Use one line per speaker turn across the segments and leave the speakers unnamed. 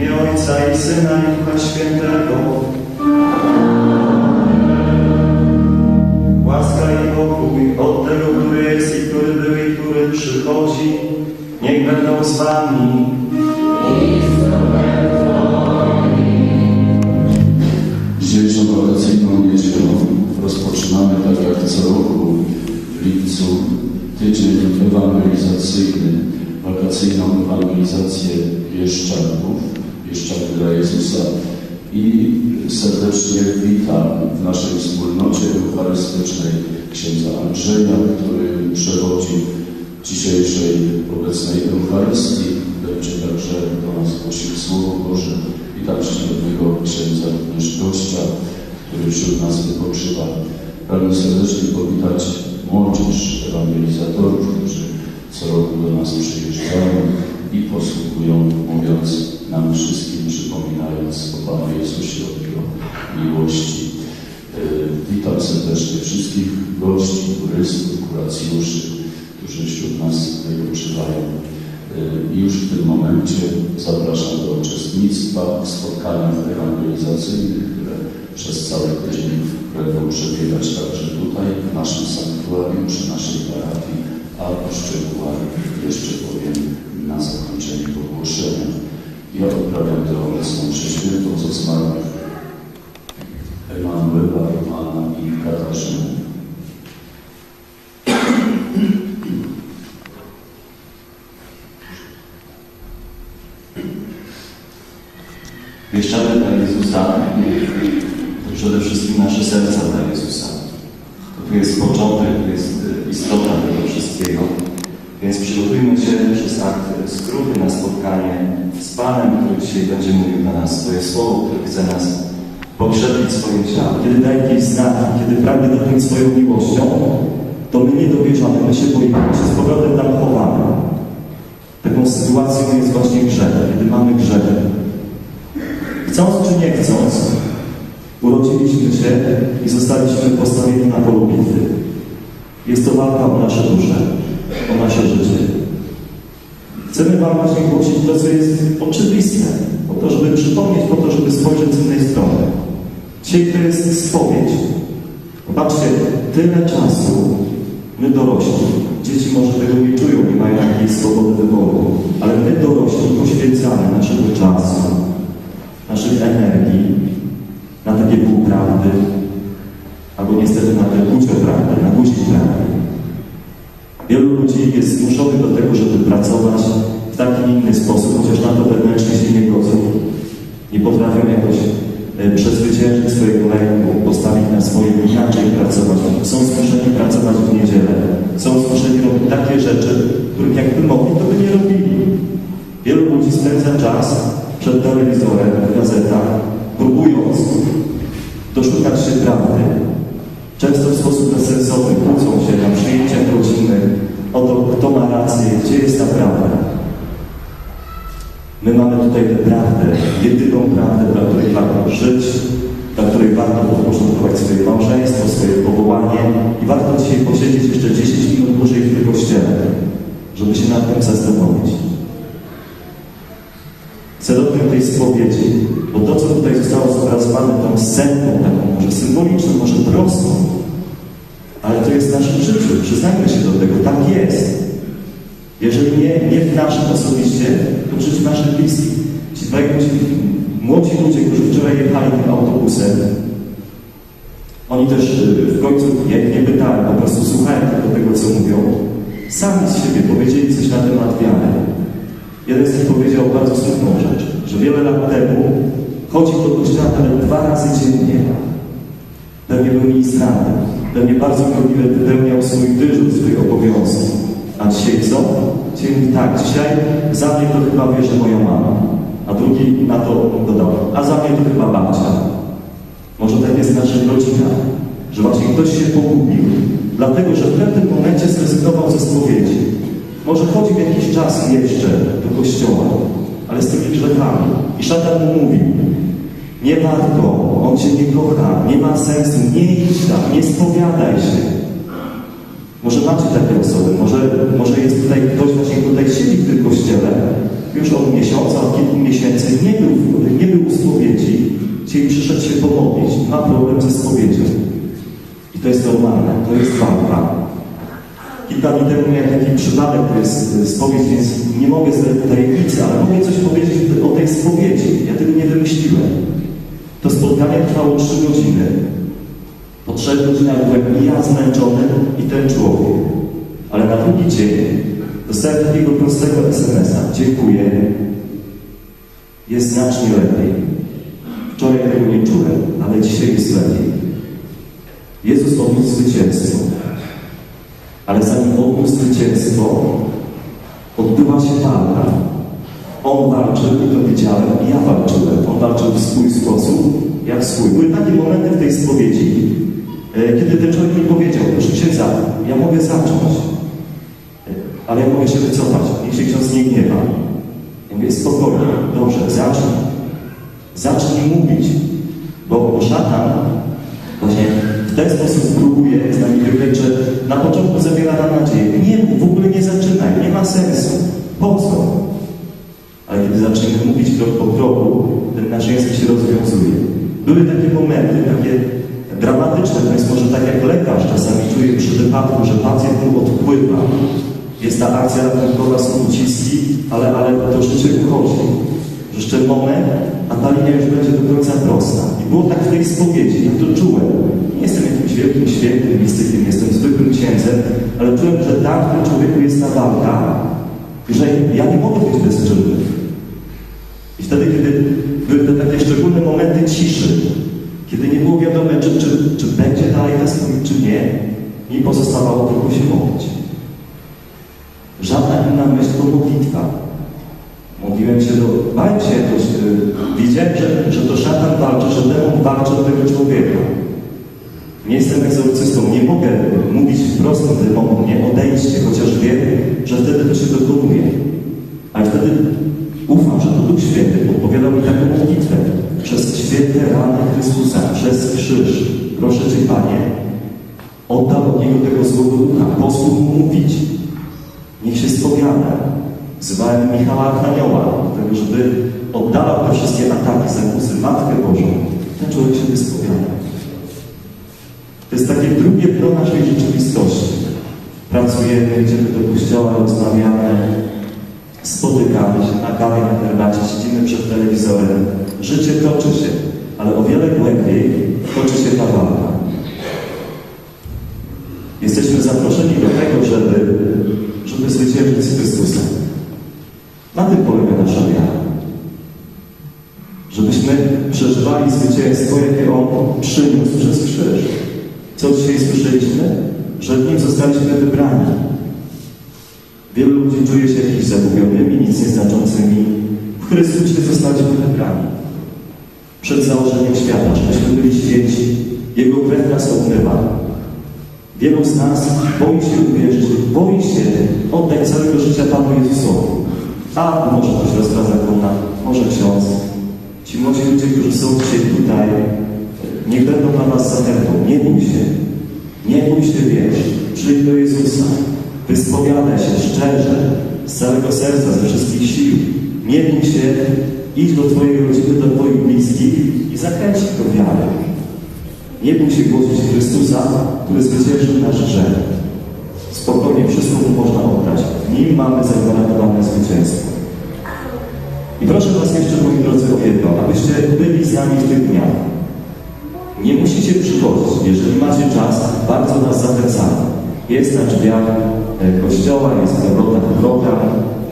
imię Ojca i Syna i Ducha Świętego. Łaska i pokój od tego, który jest i który był i który przychodzi, niech będą z wami.
Dzisiejszą wakacyjną niedzielą rozpoczynamy, tak jak co roku w lipcu, tydzień ewangelizacyjny, wakacyjną ewangelizację Bieszczadów, Bieszczady dla Jezusa i serdecznie witam w naszej wspólnocie eucharystycznej księdza Andrzeja, który przewodzi dzisiejszej obecnej Eucharystii. Będzie także do nas głosił Słowo Boże i tak czcigodnego księdza również gościa, który wśród nas wypoczywa. Pragnę serdecznie powitać młodzież ewangelizatorów, którzy co roku do nas przyjeżdżają posługują, mówiąc nam wszystkim, przypominając o Panu Jezusie, o Jego miłości. E, Witam serdecznie wszystkich gości, turystów, kuracjuszy, którzy wśród nas wypoczywają. I już w tym momencie zapraszam do uczestnictwa w spotkaniach ewangelizacyjnych, które przez cały tydzień będą przebiegać także tutaj, w naszym sanktuarium, przy naszej parafii, a o szczegółach jeszcze powiem na zakończenie ogłoszenia. Ja odprawiam tę obecną mszę świętą ze zmarłych Emanuela, Romana i Katarzyny.
Bieszczady dla Jezusa to przede wszystkim nasze serca dla Jezusa. To jest początek, to jest y, istota tego. Więc przygotujmy się przez akt skruchy na spotkanie z Panem, który dzisiaj będzie mówił na nas swoje słowo, który chce nas pokrzepić swoim ciałem.
Kiedy daje jakieś znaki, kiedy pragnie dotknąć swoją miłością, to my nie dowierzamy, my się boimy, my się z powrotem tam chowamy. Taką sytuacją jest właśnie grzech, kiedy mamy grzech. Chcąc czy nie chcąc, urodziliśmy się i zostaliśmy postawieni na polu bitwy. Jest to walka o nasze dusze. Chcemy Wam właśnie głosić to, co jest oczywiste, po to, żeby przypomnieć, po to, żeby spojrzeć z innej strony. Dzisiaj to jest spowiedź. Popatrzcie, tyle czasu my dorośli, dzieci może tego nie czują, nie mają takiej swobody wyboru, ale my dorośli poświęcamy naszego czasu, naszych energii na takie półprawdy, inny sposób, chociaż na to wewnętrznie się nie godzą. Nie potrafią jakoś e, przezwyciężyć swojego lęku, postawić na swoim inaczej pracować. Są zmuszeni pracować w niedzielę. Są zmuszeni robić takie rzeczy, których jakby mogli, to by nie robili. Wielu ludzi spędza czas przed telewizorem, w gazetach, próbując doszukać się prawdy. Często w sposób bezsensowny kłócą się na przyjęciach rodzinnych o to, kto ma rację, gdzie jest ta prawda. My mamy tutaj tę prawdę, jedyną prawdę, dla której warto żyć, dla której warto podporządkować swoje małżeństwo, swoje powołanie i warto dzisiaj posiedzieć jeszcze 10 minut dłużej w tym kościele, żeby się nad tym zastanowić. Celowem tej spowiedzi, bo to, co tutaj zostało zobrazowane tą scenką, taką może symboliczną, może prostą, ale to jest naszym życiu. Przyznajmy się do tego, tak jest. Jeżeli nie, nie w naszym osobiście, to w życiu naszych bliskich. Ci dwaj młodzi ludzie, którzy wczoraj jechali tym autobusem, oni też y, w końcu, ich nie pytałem, po prostu słuchałem tylko tego, co mówią. Sami z siebie powiedzieli coś na temat wiary. Jeden z nich powiedział bardzo smutną rzecz, że wiele lat temu chodził do kościoła nawet dwa razy dziennie. Pewnie był ministrantem, pewnie bardzo gorliwie wypełniał swój dyżur, swoje obowiązki. A dzisiaj co? Dzisiaj mówi tak, dzisiaj za mnie to chyba wierzy moja mama. A drugi na to dodał, a za mnie to chyba babcia. Może tak jest w naszych rodzinach, że właśnie ktoś się pogubił, dlatego że w pewnym momencie zrezygnował ze spowiedzi. Może chodzi w jakiś czas jeszcze do kościoła, ale z tymi grzechami. I szatan mu mówi, nie warto, on cię nie kocha, nie ma sensu, nie idź tam, nie spowiadaj się. Może macie takie osoby, może, może jest tutaj ktoś właśnie tutaj siedzi w tym kościele, już od miesiąca, od kilku miesięcy nie był, nie był u spowiedzi, czyli przyszedł się pomodlić, ma problem ze spowiedzią. I to jest normalne, to jest walka. Kilka dni temu jak taki przypadek, to jest spowiedź, więc nie mogę zdradzić tajemnicy, ale mogę coś powiedzieć o tej spowiedzi. Ja tego nie wymyśliłem. To spotkanie trwało trzy godziny. Po trzech godzinach byłem ja zmęczony, i ten człowiek. Ale na drugi dzień dostałem takiego prostego SMS-a. Dziękuję. Jest znacznie lepiej. Wczoraj tego nie czułem, ale dzisiaj jest lepiej. Jezus odniósł zwycięstwo. Ale zanim odniósł zwycięstwo, odbyła się walka. On walczył, i to widziałem, i ja walczyłem. On walczył w swój sposób, ja w swój. Były takie momenty w tej spowiedzi, kiedy ten człowiek mi powiedział, proszę księdza, ja mogę zacząć, e, ale ja mogę się wycofać, niech się ksiądz nie gniewa. Ja mówię, spokojnie, dobrze, zacznij. Zacznij mówić, bo, bo szatan właśnie w ten sposób próbuje z nami wygrać, że na początku zawiera nam nadzieję. Nie, w ogóle nie zaczynaj, nie ma sensu. Po co? Ale kiedy zaczniemy mówić krok po kroku, ten nasz język się rozwiązuje. Były takie momenty, takie dramatyczne, to jest może tak jak lekarz czasami czuje przy wypadku, że pacjent mu odpływa. Jest ta akcja ratunkowa, są uciski, ale, ale to życie uchodzi. Jeszcze moment, a ta linia już będzie do końca prosta. I było tak w tej spowiedzi, ja to czułem. Nie jestem jakimś wielkim świętym mistykiem, jestem zwykłym księdzem, ale czułem, że tam w tym człowieku jest ta walka, że ja nie mogę być bezczynny. I wtedy, kiedy były te takie szczególne momenty ciszy, kiedy nie było wiadome, czy, czy, czy będzie dalej ta spowiedź, czy nie, mi pozostawało tylko się modlić. Żadna inna myśl to modlitwa. Modliłem się do... Bałem się jakoś, y, widziałem, że, że to szatan walczy, że demon walczy do tego człowieka. Nie jestem egzorcystą, nie mogę mówić wprost do demonu, nie odejdźcie, chociaż wiem, że wtedy to się dokonuje. Ale wtedy ufam, że to Duch Święty podpowiadał mi taką modlitwę. Przez święte rany Chrystusa, przez krzyż. Proszę Cię, Panie, oddam od Niego tego złego ducha, pozwól Mu mówić. Niech się spowiada. Wzywałem Michała Archanioła tego, żeby oddalał te wszystkie ataki, zakusy, Matkę Bożą. Ten człowiek się wyspowiada. To jest takie drugie dno naszej rzeczywistości. Pracujemy, idziemy do kościoła, rozmawiamy, spotykamy się na kawie, na herbacie, siedzimy przed telewizorem. Życie toczy się, ale o wiele głębiej toczy się ta walka. Jesteśmy zaproszeni do tego, żeby, żeby zwyciężyć z Chrystusem. Na tym polega nasza wiara. Żebyśmy przeżywali zwycięstwo, jakie On przyniósł przez krzyż. Co dzisiaj słyszeliśmy? Że w Nim zostaliśmy wybrani. Wielu ludzi czuje się jakiś zagubionymi, nic nieznaczącymi. W Chrystusie zostaliśmy wybrani. Przed założeniem świata, żebyśmy byli święci. Jego krew nas obmywa. Wielu z nas boi się uwierzyć, boi się oddać całego życia Panu Jezusowi. A może to siostra zakonna, może ksiądz. Ci młodzi ludzie, którzy są dzisiaj tutaj, niech będą dla Was zachętą. Nie bój się. Nie bój się wierz. Przyjdź do Jezusa. Wyspowiadaj się szczerze, z całego serca, ze wszystkich sił. Nie bój się. Idź do Twojej rodziny, do Twoich bliskich i zachęć ich do wiary. Nie bój się głosić Chrystusa, który zwyciężył nasz grzech. Spokojnie wszystko mu można oddać. W nim mamy zagwarantowane zwycięstwo. I proszę Was jeszcze, moi drodzy, o jedno, abyście byli z nami w tych dniach. Nie musicie przychodzić. Jeżeli macie czas, bardzo nas zachęcamy. Jest na drzwiach e, kościoła, jest w zawrotach program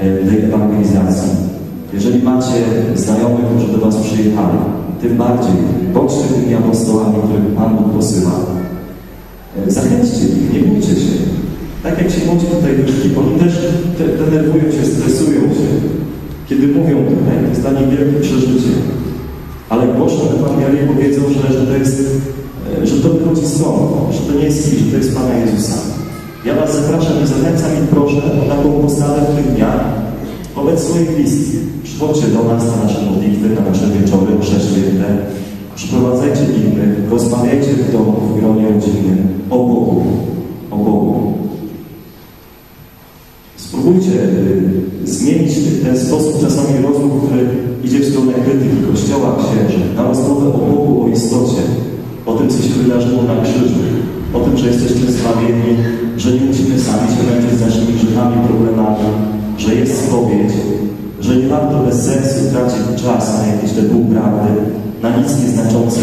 e, tej ewangelizacji. Jeżeli macie znajomych, którzy do Was przyjechali, tym bardziej bądźcie tymi apostołami, których Pan Bóg posyła. E, Zachęćcie ich, nie bójcie się. Tak jak się młodzi tutaj wyszli, oni też te- denerwują się, stresują się. Kiedy mówią tutaj, to jest dla nich wielkie przeżycie. Ale głoszą Ewangelię powiedzą, że, że to jest, e, że to wychodzi stąd, że to nie jest ich, że to jest Pana Jezusa. Ja Was zapraszam i zachęcam i proszę o taką postawę w tych dniach wobec swoich bliskich. Przychodźcie do nas na nasze modlitwy, na nasze wieczory, msze święte. Przyprowadzajcie innych, rozmawiajcie w domu, w gronie rodzinnym o Bogu, o Bogu. Spróbujcie y, zmienić ten sposób czasami rozmów, który idzie w stronę krytyki Kościoła, księży, na rozmowę o Bogu, o istocie, o tym, co się wydarzyło na krzyżu, o tym, że jesteśmy zbawieni, że nie musimy sami się grzechami, problemami, że jest spowiedź, że nie warto bez sensu tracić czas na jakieś te półprawdy, na nic nieznaczące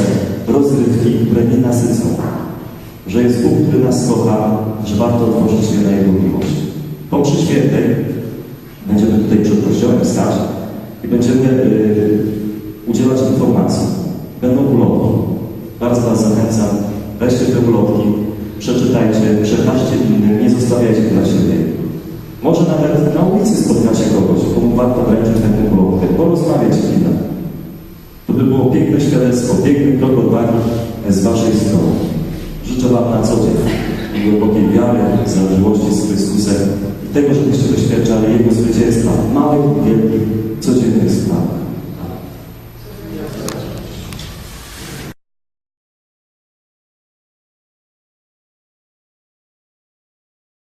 rozrywki, które nie nasycą. Że jest Bóg, który nas kocha, że warto otworzyć się na Jego miłość. Po mszy świętej będziemy tutaj przed Kościołem stać i będziemy yy, udzielać informacji. Będą ulotki. Bardzo Was zachęcam, weźcie te ulotki, przeczytajcie, przekażcie innym, nie zostawiajcie dla siebie. Może nawet na ulicy spotkacie kogoś, komu warto wręczyć taką ulotkę, porozmawiać chwilę. To by było piękne świadectwo, piękny krok odwagi z Waszej strony. Życzę Wam na co dzień głębokiej wiary, zażyłości z Chrystusem i tego, żebyście doświadczali Jego zwycięstwa w małych